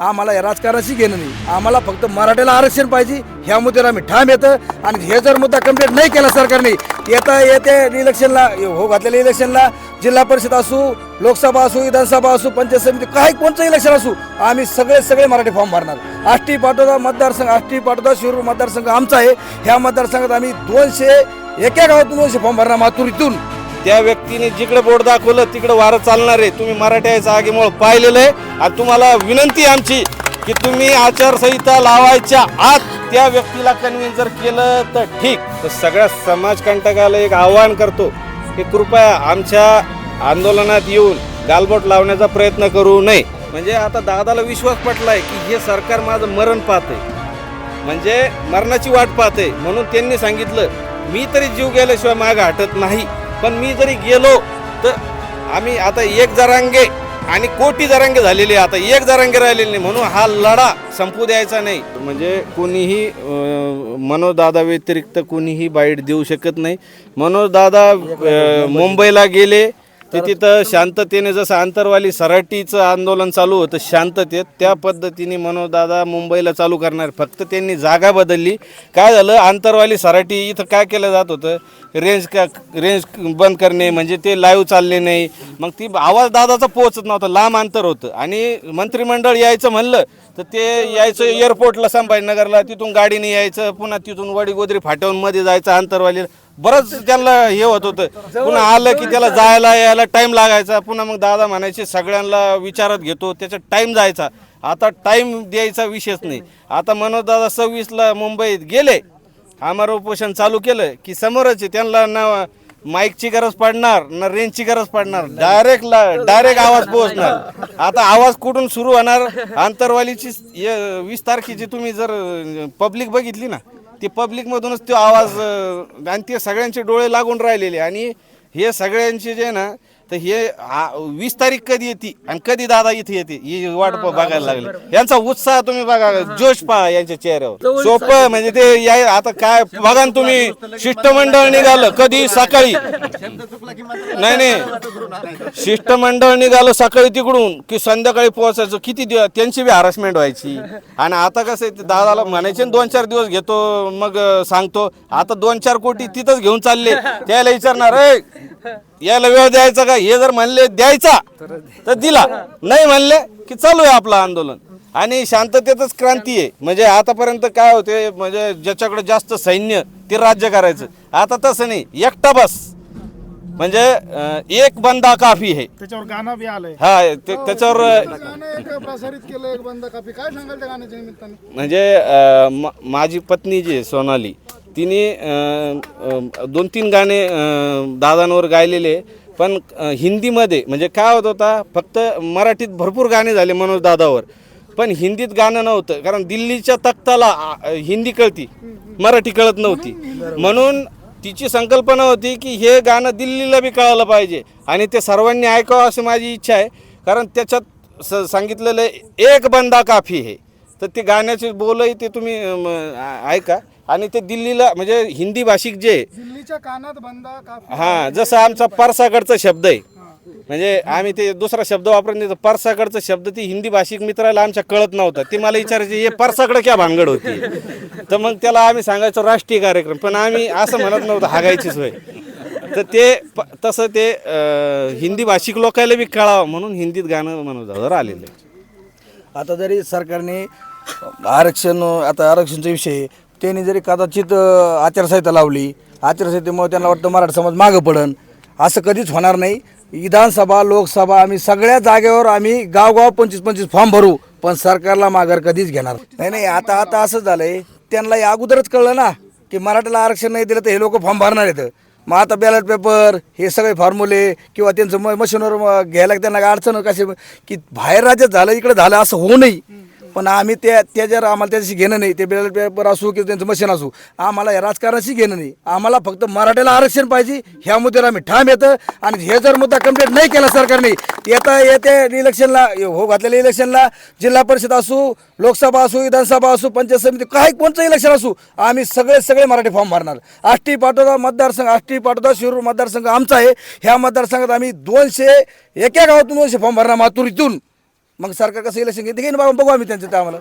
आम्हाला या राजकारणाशी घेणं नाही. आम्हाला फक्त मराठ्याला आरक्षण पाहिजे ह्या मुद्द्यावर आम्ही ठाम येतं आणि हे जर मुद्दा कंप्लीट नाही केला सरकारने येता येत्या इलेक्शनला हो घातलेल्या इलेक्शनला जिल्हा परिषद असू लोकसभा असू विधानसभा असू पंचायत समिती काही कोणतं इलेक्शन असू आम्ही सगळे सगळे मराठी फॉर्म भरणार. आष्टी पाटोदा मतदारसंघ आष्टी पाटोदा शिरूर मतदारसंघ आमचा आहे. ह्या मतदारसंघात आम्ही दोनशे एका गावातून दोनशे फॉर्म भरणार मातुरीतून त्या व्यक्तीने जिकडे बोट दाखवलं तिकडे वारं चालणार आहे. तुम्ही मराठ्याच्या आगीमुळे पाहिलेलं आहे. आणि तुम्हाला विनंती आमची की तुम्ही आचारसंहिता लावायच्या आत त्या व्यक्तीला कन्व्हिन्स जर केलं तर ठीक. तर सगळ्या समाजकंटकाला एक आव्हान करतो की कृपया आमच्या आंदोलनात येऊन गालबोट लावण्याचा प्रयत्न करू नये. म्हणजे आता दादाला विश्वास पटलाय की हे सरकार माझं मरण पाहत आहे म्हणजे मरणाची वाट पाहते म्हणून त्यांनी सांगितलं मी तरी जीव गेल्याशिवाय माग हटत नाही. पण मी जरी गेलो तर आम्ही आता एक जरांगे आणि कोटी जरांगे झालेले आता एक जरांगे राहिलेले नाही म्हणून हा लढा संपू द्यायचा नाही. म्हणजे कोणीही मनोजदादा व्यतिरिक्त कोणीही बाईट देऊ शकत नाही. मनोजदादा मुंबईला गेले ते तिथं शांततेने जसं आंतरवाली सराटीचं आंदोलन चालू होतं शांततेत त्या पद्धतीने मनोजदादा मुंबईला चालू करणार. फक्त त्यांनी जागा बदलली. काय झालं? आंतरवाली सराटी इथं काय केलं जात होतं? रेंज का रेंज बंद करणे म्हणजे ते लाईव्ह चालले नाही. मग ती आवाज दादाचा पोहोचत नव्हता लांब अंतर होतं. आणि मंत्रिमंडळ यायचं म्हणलं तर ते यायचं एअरपोर्टला संभाजीनगरला तिथून गाडीने यायचं पुन्हा तिथून वडी गोदरी फाट्यावून मध्ये जायचं आंतरवाली बरंच त्यांना हे होत होतं. पुन्हा आलं की त्याला जायला यायला टाइम लागायचा. पुन्हा मग दादा म्हणायचे सगळ्यांना विचारात घेतो. त्याचा टाइम जायचा. आता टाइम द्यायचा विषयच नाही. आता मनोज दादा सव्वीसला मुंबईत गेले. आमर उपोषण चालू केलं की समोरच त्यांना ना माईकची गरज पडणार ना रेंजची गरज पडणार डायरेक्ट डायरेक्ट आवाज पोहोचणार. आता आवाज कुठून सुरू होणार? आंतरवालीची वीस तारखेची तुम्ही जर पब्लिक बघितली ना ती पब्लिकमधूनच तो आवाज आणि ते सगळ्यांचे डोळे लागून राहिलेले. आणि हे सगळ्यांचे जे ना तर हे आ- वीस तारीख कधी येते आणि कधी दादा इथे येते ही वाट प- बघायला लागली. यांचा उत्साह तुम्ही बघा जोश पहा यांच्या चेहऱ्यावर. सोपं म्हणजे ते या आता काय बघा ना तुम्ही शिष्टमंडळ निघालं कधी सकाळी. नाही नाही. शिष्टमंडळ निघालं सकाळी तिकडून की संध्याकाळी पोहोचायचं. किती दिवस त्यांची बी हॅरासमेंट व्हायची. आणि आता कसं आहे ते दादाला म्हणायचे ना दोन चार दिवस घेतो मग अं, सांगतो. आता दोन चार कोटी तिथंच घेऊन चालले. त्याला विचारणार "ए, यायला वेळ द्यायचा का? हे जर म्हणले द्यायचा. तर दिला. नाही म्हणले की चालू आहे आपलं आंदोलन. आणि शांततेतच क्रांती आहे. म्हणजे आतापर्यंत काय होते म्हणजे ज्याच्याकडे जास्त सैन्य ते राज्य करायचं. आता तसं नाही. एकटा बस. म्हणजे एक बंदा काफी आहे. त्याच्यावर गाणं बी आलंय. हा ते त्याच्यावर एक प्रसारित केलं एक बंद कापी काय सांगाल त्या गाण्याच्या निमित्ताने? म्हणजे अं, म- माझी पत्नी जी आहे सोनाली तिने दोन तीन गाणे दादांवर गायलेले पण हिंदीमध्ये म्हणजे काय होत होता फक्त मराठीत भरपूर गाणे झाले मनोज दादावर पण हिंदीत गाणं नव्हतं कारण दिल्लीच्या तख्ताला हिंदी कळती मराठी कळत नव्हती. म्हणून तिची संकल्पना होती की हे गाणं दिल्लीला बी कळालं पाहिजे आणि ते सर्वांनी ऐकावं अशी माझी इच्छा आहे कारण त्याच्यात स सांगितलेलं आहे, एक बंदा काफी हे तर ते गाण्याचे बोलही ते तुम्ही ऐका. आणि ते दिल्लीला म्हणजे हिंदी भाषिक जे आहे, दिल्लीच्या कानात बंदा कापी हां जसं आमचा परसाकडचा शब्द आहे. म्हणजे आम्ही ते दुसरा शब्द वापरत नाही तर परसाकडचा शब्द ती हिंदी भाषिक मित्राला आमच्या कळत नव्हता. ते मला विचारायचे हे परसाकडे क्या भानगड होती? तर मग त्याला आम्ही सांगायचो राष्ट्रीय कार्यक्रम. पण आम्ही असं म्हणत नव्हतं हागायचीच होय. तर ते प- तसं ते अं, हिंदी भाषिक लोकायला बी कळावं म्हणून हिंदीत गाणं म्हणून आलेलं आहे. आता जरी सरकारने आरक्षण आता आरक्षणचा विषय त्यांनी जरी कदाचित अ, आचारसंहिता लावली आचारसंहितेमुळे त्यांना वाटतं मराठा समाज मागं पडन. असं कधीच होणार नाही. विधानसभा लोकसभा आम्ही सगळ्या जागेवर आम्ही गावगाव पंचवीस पंचवीस फॉर्म भरू पण सरकारला माघार कधीच घेणार नाही. नाही आता आता असं झालंय. त्यांना या अगोदरच कळलं ना की मराठाला आरक्षण नाही दिलं तर हे लोक फॉर्म भरणार आहेत. मग आता बॅलेट पेपर हे सगळे फॉर्म्युले किंवा त्यांचं म मशीनवर म- घ्यायला त्यांना अडचण कशी की बाहेर राज्यात झालं इकडे झालं असं होऊ नये पण आम्ही त्या त्याच्यावर आम्हाला त्याच्याशी घेणं नाही ते बॅलेट पेपर असू किंवा त्यांचं मशीन असू आम्हाला या राजकारणाशी घेणं नाही. आम्हाला फक्त मराठ्याला आरक्षण पाहिजे ह्या मुद्द्यावर आम्ही ठाम येतं आणि हे जर मुद्दा कंप्लीट नाही केला सरकारने येता येत्या इलेक्शनला हो घातलेल्या इलेक्शनला जिल्हा परिषद असू लोकसभा असू विधानसभा असू पंचायत समिती काही कोणतं इलेक्शन असू आम्ही सगळे सगळे मराठी फॉर्म भरणार. आष्टी पाटोदा मतदारसंघ आष्टी पाटोदा शिरूर मतदारसंघ आमचा आहे. ह्या मतदारसंघात आम्ही दोनशे एका गावातून दोनशे फॉर्म भरणार मातुरीतून. मग सरकार कसं इलेक्शन घेते घेईन बाबा बघू आम्ही त्यांचं ते आम्हाला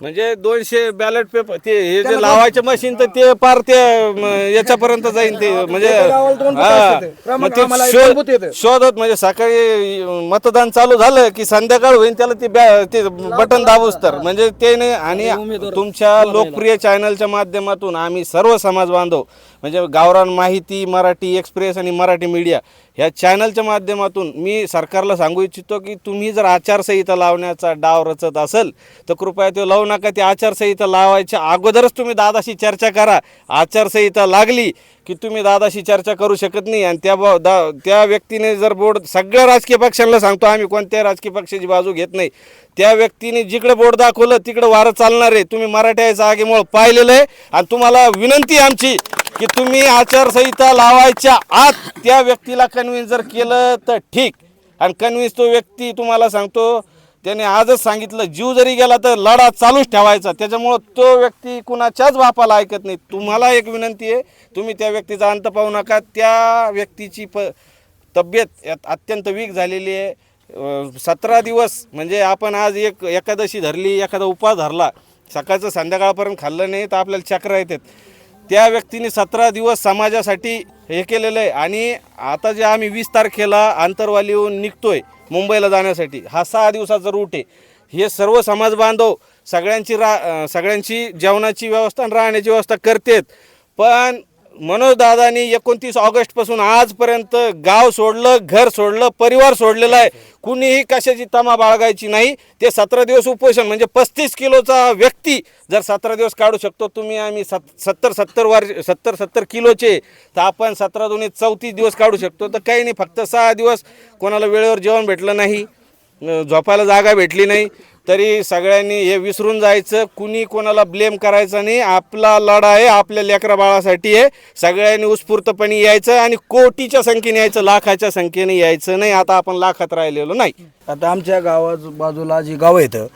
म्हणजे दोनशे बॅलेट पेपर ते हे जे लावायचे मशीन तर ते पार ते म, याच्यापर्यंत जाईल ते म्हणजे एका गावाला दोन बूथ हा. असतात ते. क्रमांक मग ते आम्हाला एक शोध- बूथ येतं. शोधत म्हणजे सकाळी मतदान चालू झालं की संध्याकाळ होईल त्याला ते बॅ- ते बटन दाबूच तर म्हणजे ते नाही आणि तुमच्या लोकप्रिय चॅनलच्या माध्यमातून आम्ही सर्व समाज बांधव म्हणजे गावरान माहिती मराठी एक्सप्रेस आणि मराठी मीडिया ह्या चॅनलच्या माध्यमातून मी सरकारला सांगू इच्छितो की तुम्ही जर आचारसंहिता लावण्याचा डाव रचत असेल तर कृपया ते लावू नका. ती आचारसंहिता लावायच्या अगोदरच तुम्ही दादाशी चर्चा करा. आचारसंहिता लागली की तुम्ही दादाशी चर्चा करू शकत नाही आणि त्या बा- दा त्या व्यक्तीने जर बोर्ड सगळ्या राजकीय पक्षांना सांगतो आम्ही कोणत्या राजकीय पक्षाची बाजू घेत नाही. त्या व्यक्तीने जिकडे बोर्ड दाखवलं तिकडे वारं चालणार आहे तुम्ही मराठ्याचं आगेमुळे पाहिलेलं आहे. आणि तुम्हाला विनंती आमची की तुम्ही आचारसंहिता लावायच्या आत त्या व्यक्तीला कन्व्हिन्स जर केलं तर ठीक. आणि कन्व्हिन्स तो व्यक्ती तुम्हाला सांगतो त्याने आजच सांगितलं जीव जरी गेला तर लढा चालूच ठेवायचा. त्याच्यामुळं तो व्यक्ती कुणाच्याच बापाला ऐकत नाही. तुम्हाला एक विनंती आहे तुम्ही त्या व्यक्तीचा अंत पाहू नका. त्या व्यक्तीची प तब्येत यात अत्यंत वीक झालेली आहे. सतरा दिवस म्हणजे आपण आज एक एकादशी धरली एखादा उपास धरला सकाळचं संध्याकाळपर्यंत खाल्लं नाही तर आपल्याला चक्र येतात. त्या व्यक्तीने सतरा दिवस समाजासाठी हे केलेलं आहे. आणि आता जे आम्ही वीस तारखेला आंतरवालीहून निघतोय मुंबईला जाण्यासाठी हा सहा दिवसाचा रूट आहे. हे सर्व समाज बांधव सगळ्यांची रा सगळ्यांची जेवणाची व्यवस्था आणि राहण्याची व्यवस्था करतेत. पण मनोजदादानी एकोणतीस ऑगस्टपासून आजपर्यंत गाव सोडलं घर सोडलं परिवार सोडलेला आहे. कुणीही कशाची तमा बाळगायची नाही. ते सतरा दिवस उपोषण म्हणजे पस्तीस किलोचा व्यक्ती जर सतरा दिवस काढू शकतो तुम्ही आम्ही सत सत्तर सत्तर वर सत्तर सत्तर किलोचे तर आपण सतरा दोन्ही चौतीस दिवस काढू शकतो. तर काही नाही फक्त सहा दिवस कोणाला वेळेवर जेवण भेटलं नाही. झोपायला जागा भेटली नाही तरी सगळ्यांनी हे विसरून जायचं कुणी कोणाला ब्लेम करायचं नाही आपला लढा आहे आपल्या लेकरा बाळासाठी आहे. सगळ्यांनी उत्स्फूर्तपणे यायचं आणि कोटीच्या संख्येने यायचं लाखाच्या संख्येने यायचं नाही आता आपण लाखात राहिलेलो नाही. आता आमच्या गावा बाजूला जी गावं येतं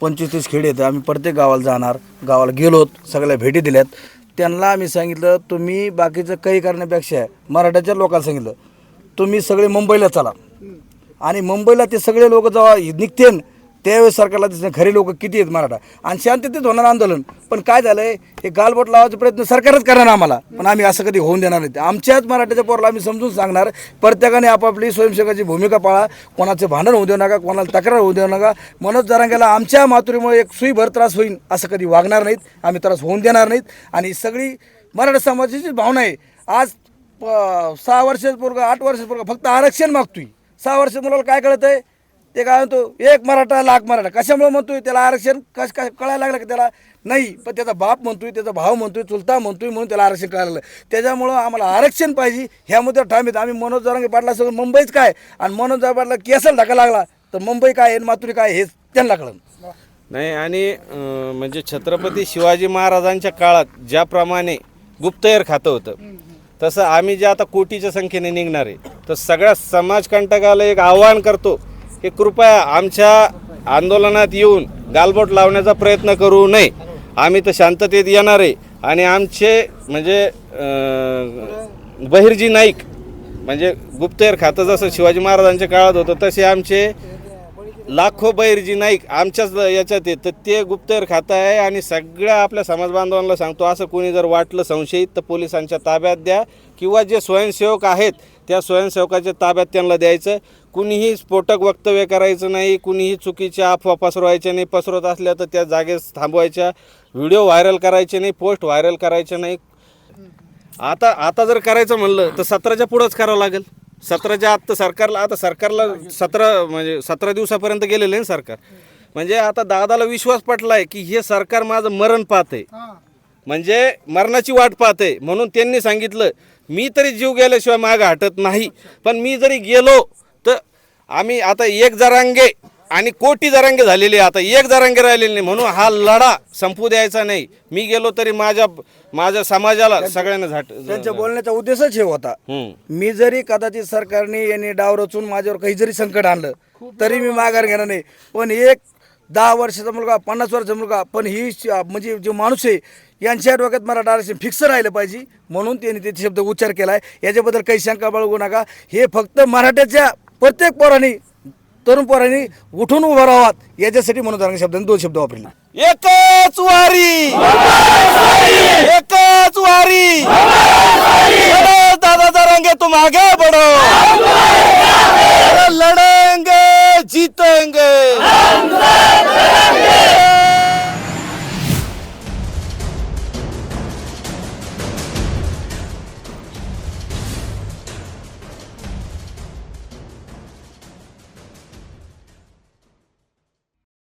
पंचवीस तीस खेडे येतं आम्ही प्रत्येक गावाला जाणार गावाला गेलोत सगळ्या भेटी दिल्यात. त्यांना आम्ही सांगितलं तुम्ही बाकीचं काही करण्यापेक्षा मराठ्याच्या लोकांना सांगितलं तुम्ही सगळे मुंबईला चला. आणि मुंबईला ते सगळे लोक जेव्हा निघतेन त्यावेळेस सरकारला दिसणं खरे लोक किती आहेत मराठा. आणि शांततेत होणार आंदोलन. पण काय झालंय? हे गालबोट लावायचा प्रयत्न सरकारच करणार आम्हाला. पण आम्ही असं कधी होऊन देणार नाही. आमच्याच मराठ्याच्या पोराला आम्ही समजून सांगणार प्रत्येकाने आपापली स्वयंसेवकाची भूमिका पाळा. कोणाचं भांडण होऊ देऊ नका कोणाला तक्रार होऊ देऊ नका. मनोज जरांगेला आमच्या मातुरीमुळे एक सुईभर त्रास होईल असं कधी वागणार नाहीत. आम्ही त्रास होऊन देणार नाहीत. आणि सगळी मराठा समाजाची भावना आहे. आज प- सहा वर्षाचा पोरगा आठ वर्षाचा पोरगा फक्त आरक्षण मागतोय. सहा वर्ष मुलाला काय कळत आहे ते काय म्हणतो एक मराठा लाख मराठा. कशामुळे म्हणतोय? त्याला आरक्षण कश काय कळायला लागलं का त्याला? नाही पण त्याचा बाप म्हणतोय त्याचा भाव म्हणतोय चुलता म्हणतोय म्हणून त्याला आरक्षण कळायला लागलं. त्याच्यामुळं आम्हाला आरक्षण पाहिजे ह्यामध्ये मुद्द्यावर ठाम आम्ही मनोज जरांगे पाटला सगळं मुंबईच काय? आणि मनोज जरांगे पाटला केसल धक्का लागला तर मुंबई काय आहे आणि मातुरी काय हेच त्यांना कळलं. नाही आणि म्हणजे छत्रपती शिवाजी महाराजांच्या काळात ज्याप्रमाणे गुप्तहेर खातं होतं तसं आम्ही जे आता कोटीच्या संख्येने निघणार आहे तर सगळ्या समाजकंटकाला एक आव्हान करतो की कृपया आमच्या आंदोलनात येऊन गालबोट लावण्याचा प्रयत्न करू नये. आम्ही तर शांततेत येणार आहे. आणि आमचे म्हणजे बहिर्जी नाईक म्हणजे गुप्तहेर खातं जसं शिवाजी महाराजांच्या काळात होतं तसे आमचे लाखो बैरजी नाईक आमच्याच याच्यात येतं तर ते गुप्तहेर खातं आहे आणि सगळ्या आपल्या समाज बांधवांना सांगतो असं कोणी जर वाटलं संशयित तर पोलिसांच्या ताब्यात द्या. किंवा जे स्वयंसेवक आहेत त्या स्वयंसेवकाच्या ताब्यात त्यांना द्यायचं. कुणीही स्फोटक वक्तव्य करायचं नाही कुणीही चुकीच्या अफवा पसरवायच्या नाही पसरवत असल्या तर त्या जागेस थांबवायच्या. व्हिडिओ व्हायरल करायचे नाही पोस्ट व्हायरल करायचे नाही. आता आता जर करायचं म्हणलं तर सतराच्या पुढंच करावं लागेल. सतराच्या आत तर सरकारला आता सरकारला सतरा म्हणजे सतरा दिवसापर्यंत गेलेलं आहे ना सरकार. म्हणजे आता दादाला विश्वास पटलाय की हे सरकार माझं मरण पाहत म्हणजे मरणाची वाट पाहते म्हणून त्यांनी सांगितलं मी तरी जीव गेल्याशिवाय मागं हटत नाही. पण मी जरी गेलो तर आम्ही आता एक जरांगे आणि कोटी जरांगे झालेले आहे. आता एक जरांगे राहिलेले नाही. म्हणून हा लढा संपू द्यायचा नाही. मी गेलो तरी माझ्या माझ्या समाजाला सगळ्यांना झाट त्यांच्या बोलण्याचा उद्देशच हे होता. मी जरी कदाचित सरकारने यांनी डाव रचून माझ्यावर काही जरी संकट आणलं तरी मी माघार घेणार नाही. पण एक दहा वर्षाचा मुलगा पन्नास वर्षाचा मुलगा पण ही म्हणजे जो माणूस आहे यांच्या डोक्यात मराठा आरक्षण फिक्स राहिलं पाहिजे. म्हणून त्यांनी ते शब्द उच्चार केलाय. याच्याबद्दल काही शंका बाळगू नका. हे फक्त मराठ्याच्या प्रत्येक पोराने तरुण पोरांनी उठून उभं राहावात याच्यासाठी म्हणून शब्दांनी दोन शब्द वापरले. एकच वारी. एकच वारी. चलो दादा जरांगे तुम आगे